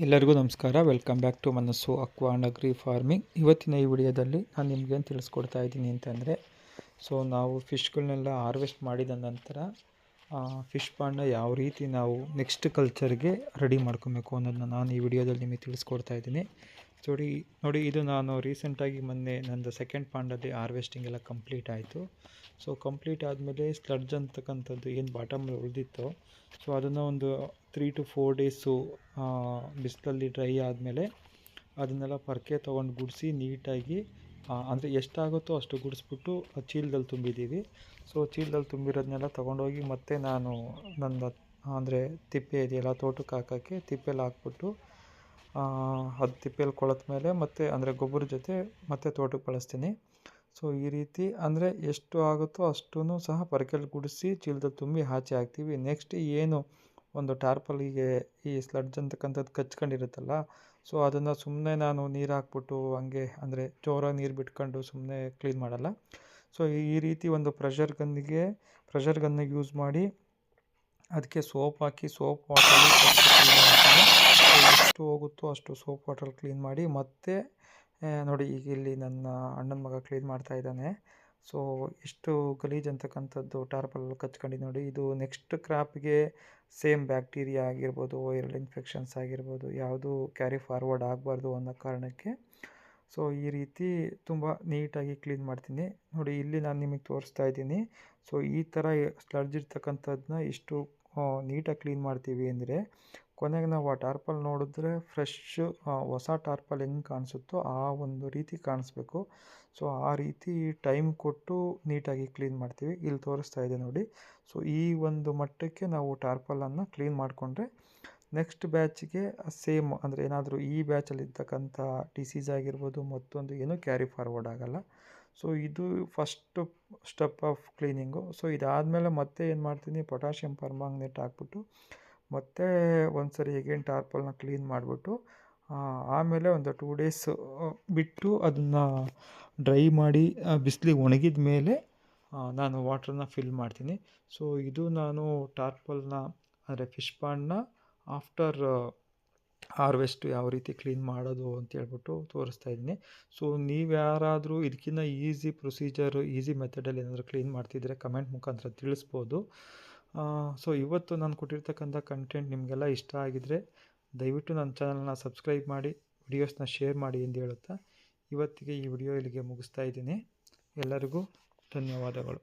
ಎಲ್ಲರಿಗೂ ನಮಸ್ಕಾರ. Welcome back to Manassu aqua agri farming ಇವತ್ತಿನ ಈ ವಿಡಿಯೋದಲ್ಲಿ ನಾನು ನಿಮ್ಗೇನು ತಿಳಿಸ್ಕೊಡ್ತಾ ಇದ್ದೀನಿ ಅಂತಂದರೆ ಸೊ ನಾವು ಫಿಶ್ಗಳನ್ನೆಲ್ಲ ಹಾರ್ವೆಸ್ಟ್ ಮಾಡಿದ ನಂತರ ಫಿಶ್ ಪಾಂಡ್ನ ಯಾವ ರೀತಿ ನಾವು ನೆಕ್ಸ್ಟ್ ಕಲ್ಚರ್ಗೆ ರೆಡಿ ಮಾಡ್ಕೊಬೇಕು ಅನ್ನೋದನ್ನ ನಾನು ಈ ವಿಡಿಯೋದಲ್ಲಿ ನಿಮಗೆ ತಿಳಿಸ್ಕೊಡ್ತಾ ಇದ್ದೀನಿ. ನೋಡಿ ನೋಡಿ ಇದು ನಾನು ರೀಸೆಂಟಾಗಿ ಮೊನ್ನೆ ನಂದು ಸೆಕೆಂಡ್ ಪಾಂಡಲ್ಲಿ ಹಾರ್ವೆಸ್ಟಿಂಗ್ ಎಲ್ಲ ಕಂಪ್ಲೀಟ್ ಆಯಿತು. ಸೊ ಕಂಪ್ಲೀಟ್ ಆದಮೇಲೆ ಸ್ಲಡ್ಜ್ ಅಂತಕ್ಕಂಥದ್ದು ಏನು ಬಾಟಮಲ್ಲಿ ಉಳಿದಿತ್ತು ಸೊ ಅದನ್ನು ಒಂದು ತ್ರೀ ಟು ಫೋರ್ ಡೇಸು ಬಿಸಿಲಲ್ಲಿ ಡ್ರೈ ಆದಮೇಲೆ ಅದನ್ನೆಲ್ಲ ಪರ್ಕೆ ತೊಗೊಂಡು ಗುಡಿಸಿ ನೀಟಾಗಿ ಅಂದರೆ ಎಷ್ಟಾಗುತ್ತೋ ಅಷ್ಟು ಗುಡಿಸ್ಬಿಟ್ಟು ಚೀಲದಲ್ಲಿ ತುಂಬಿದ್ದೀವಿ. ಸೊ ಚೀಲದಲ್ಲಿ ತುಂಬಿರೋದನ್ನೆಲ್ಲ ತೊಗೊಂಡೋಗಿ ಮತ್ತೆ ನಾನು ನನ್ನ, ಅಂದರೆ ತಿಪ್ಪೆ ಇದೆಯಲ್ಲ, ತೋಟಕ್ಕೆ ಹಾಕೋಕ್ಕೆ ತಿಪ್ಪೆಲಿ ಹಾಕ್ಬಿಟ್ಟು ಅದು ತಿಪ್ಪೆಲಿ ಕೊಳೆತ ಮೇಲೆ ಮತ್ತೆ, ಅಂದರೆ ಗೊಬ್ಬರ ಜೊತೆ ಮತ್ತೆ ತೋಟಕ್ಕೆ ಬಳಸ್ತೀನಿ. ಸೊ ಈ ರೀತಿ ಅಂದರೆ ಎಷ್ಟು ಆಗುತ್ತೋ ಅಷ್ಟೂ ಸಹ ಪರಕೆಯಲ್ಲಿ ಗುಡಿಸಿ ಚೀಲದಲ್ಲಿ ತುಂಬಿ ಆಚೆ ಹಾಕ್ತೀವಿ. ನೆಕ್ಸ್ಟ್ ಏನು ಒಂದು ಟಾರ್ಪಲಿಗೆ ಈ ಸ್ಲಡ್ಜ್ ಅಂತಕ್ಕಂಥದ್ದು ಕಚ್ಕೊಂಡಿರುತ್ತಲ್ಲ, ಸೊ ಅದನ್ನು ಸುಮ್ಮನೆ ನಾನು ನೀರು ಹಾಕ್ಬಿಟ್ಟು ಹಂಗೆ, ಅಂದರೆ ಜೋರಾಗಿ ನೀರು ಬಿಟ್ಕೊಂಡು ಸುಮ್ಮನೆ ಕ್ಲೀನ್ ಮಾಡಲ್ಲ. ಸೊ ಈ ರೀತಿ ಒಂದು ಪ್ರೆಷರ್ ಗನ್ನಿಗೆ ಪ್ರೆಷರ್ ಗನ್ನಿಗೆ ಯೂಸ್ ಮಾಡಿ ಅದಕ್ಕೆ ಸೋಪ್ ಹಾಕಿ ಸೋಪ್ ವಾಟರ್ ಎಷ್ಟು ಹೋಗುತ್ತೋ ಅಷ್ಟು ಸೋಪ್ ವಾಟರ್ ಕ್ಲೀನ್ ಮಾಡಿ ಮತ್ತೆ ನೋಡಿ ಈಗ ಇಲ್ಲಿ ನನ್ನ ಅಣ್ಣನ ಮಗ ಕ್ಲೀನ್ ಮಾಡ್ತಾ ಇದ್ದಾನೆ. ಸೊ ಎಷ್ಟು ಗಲೀಜು ಅಂತಕ್ಕಂಥದ್ದು ಟಾರ್ಪಲ್ ಕಚ್ಕೊಂಡಿದ್ದು ನೋಡಿ. ಇದು ನೆಕ್ಸ್ಟ್ ಕ್ರಾಪ್ಗೆ ಸೇಮ್ ಬ್ಯಾಕ್ಟೀರಿಯಾ ಆಗಿರ್ಬೋದು ವೈರಲ್ ಇನ್ಫೆಕ್ಷನ್ಸ್ ಆಗಿರ್ಬೋದು, ಯಾವುದು ಕ್ಯಾರಿ ಫಾರ್ವರ್ಡ್ ಆಗಬಾರ್ದು ಅನ್ನೋ ಕಾರಣಕ್ಕೆ. ಸೊ ಈ ರೀತಿ ತುಂಬ ನೀಟಾಗಿ ಕ್ಲೀನ್ ಮಾಡ್ತೀನಿ. ನೋಡಿ, ಇಲ್ಲಿ ನಾನು ನಿಮಗೆ ತೋರಿಸ್ತಾ ಇದ್ದೀನಿ. ಸೊ ಈ ಥರ ಸ್ಲಡ್ಜ್ ಇರ್ತಕ್ಕಂಥದ್ದನ್ನ ಇಷ್ಟು ನೀಟಾಗಿ ಕ್ಲೀನ್ ಮಾಡ್ತೀವಿ ಅಂದರೆ ಕೊನೆಗೆ ನಾವು ಆ ಟಾರ್ಪಲ್ ನೋಡಿದ್ರೆ ಫ್ರೆಶ್ ಹೊಸ ಟಾರ್ಪಲ್ ಹೆಂಗೆ ಕಾಣಿಸುತ್ತೋ ಆ ಒಂದು ರೀತಿ ಕಾಣಿಸ್ಬೇಕು. ಸೊ ಆ ರೀತಿ ಟೈಮ್ ಕೊಟ್ಟು ನೀಟಾಗಿ ಕ್ಲೀನ್ ಮಾಡ್ತೀವಿ. ಇಲ್ಲಿ ತೋರಿಸ್ತಾ ಇದೆ ನೋಡಿ. ಸೊ ಈ ಒಂದು ಮಟ್ಟಕ್ಕೆ ನಾವು ಟಾರ್ಪಲನ್ನು ಕ್ಲೀನ್ ಮಾಡಿಕೊಂಡ್ರೆ ನೆಕ್ಸ್ಟ್ ಬ್ಯಾಚಿಗೆ ಸೇಮ್ ಅಂದರೆ ಏನಾದರೂ ಈ ಬ್ಯಾಚಲ್ಲಿ ಇರ್ತಕ್ಕಂಥ ಡಿಸೀಸ್ ಆಗಿರ್ಬೋದು ಮತ್ತೊಂದು ಏನೂ ಕ್ಯಾರಿ ಫಾರ್ವರ್ಡ್ ಆಗೋಲ್ಲ. ಸೊ ಇದು first step of cleaning so ಇದಾದಮೇಲೆ ಮತ್ತೆ ಏನು ಮಾಡ್ತೀನಿ? ಪೊಟ್ಯಾಷಿಯಂ ಪರ್ಮಾಂಗ್ನೇಟ್ ಹಾಕ್ಬಿಟ್ಟು ಮತ್ತೆ ಒಂದು ಸರಿ ಎಗೇನ್ ಟಾರ್ಪಲ್ನ ಕ್ಲೀನ್ ಮಾಡಿಬಿಟ್ಟು ಆಮೇಲೆ ಒಂದು ಟೂ ಡೇಸ್ ಬಿಟ್ಟು ಅದನ್ನು ಡ್ರೈ ಮಾಡಿ ಬಿಸಿಲಿಗೆ ಒಣಗಿದ ಮೇಲೆ ನಾನು ವಾಟ್ರನ್ನ ಫಿಲ್ ಮಾಡ್ತೀನಿ. ಸೊ ಇದು ನಾನು ಟಾರ್ಪಲ್ನ, ಅಂದರೆ ಫಿಶ್ ಪಾಂಡ್ನ ಆಫ್ಟರ್ ಹಾರ್ವೆಸ್ಟ್ ಯಾವ ರೀತಿ ಕ್ಲೀನ್ ಮಾಡೋದು ಅಂತ ಹೇಳ್ಬಿಟ್ಟು ತೋರಿಸ್ತಾ ಇದ್ದೀನಿ. ಸೊ ನೀವು ಯಾರಾದರೂ ಇದಕ್ಕಿಂತ ಈಸಿ ಪ್ರೊಸೀಜರ್ ಈಸಿ ಮೆಥಡಲ್ಲಿ ಏನಾದರೂ ಕ್ಲೀನ್ ಮಾಡ್ತಿದ್ರೆ ಕಮೆಂಟ್ ಮುಖಾಂತರ ತಿಳಿಸ್ಬೋದು. ಸೊ ಇವತ್ತು ನಾನು ಕೊಟ್ಟಿರ್ತಕ್ಕಂಥ ಕಂಟೆಂಟ್ ನಿಮಗೆಲ್ಲ ಇಷ್ಟ ಆಗಿದರೆ ದಯವಿಟ್ಟು ನನ್ನ ಚಾನಲ್ನ ಸಬ್ಸ್ಕ್ರೈಬ್ ಮಾಡಿ ವಿಡಿಯೋಸ್ನ ಶೇರ್ ಮಾಡಿ ಎಂದು ಹೇಳುತ್ತಾ, ಇವತ್ತಿಗೆ ಈ ವಿಡಿಯೋ ಇಲ್ಲಿಗೆ ಮುಗಿಸ್ತಾ ಇದ್ದೀನಿ. ಎಲ್ಲರಿಗೂ ಧನ್ಯವಾದಗಳು.